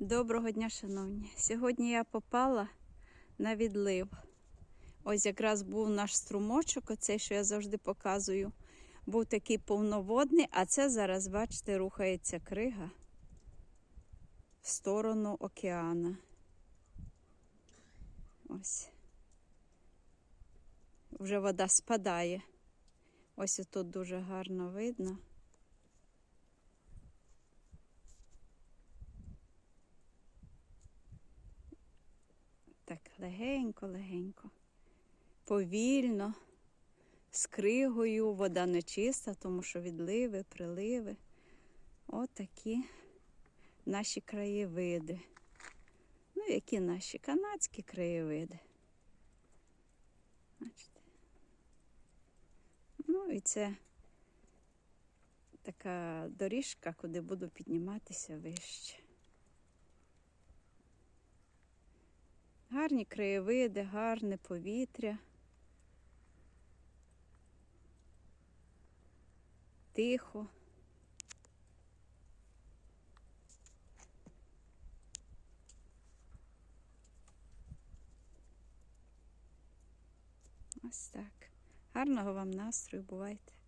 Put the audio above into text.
Доброго дня, шановні. Сьогодні я попала на відлив. Ось якраз був наш струмочок, оцей, що я завжди показую. Був такий повноводний, а це зараз, бачите, рухається крига в сторону океана. Ось. Вже вода спадає. Ось тут дуже гарно видно. Так, легенько-легенько. Повільно, з кригою, вода не чиста, тому що відливи, приливи. От наші краєвиди. Ну, які наші канадські краєвиди. Бачите? Ну і це така доріжка, куди буду підніматися вище. Гарні краєвиди, гарне повітря. Тихо. Ось так. Гарного вам настрою, бувайте.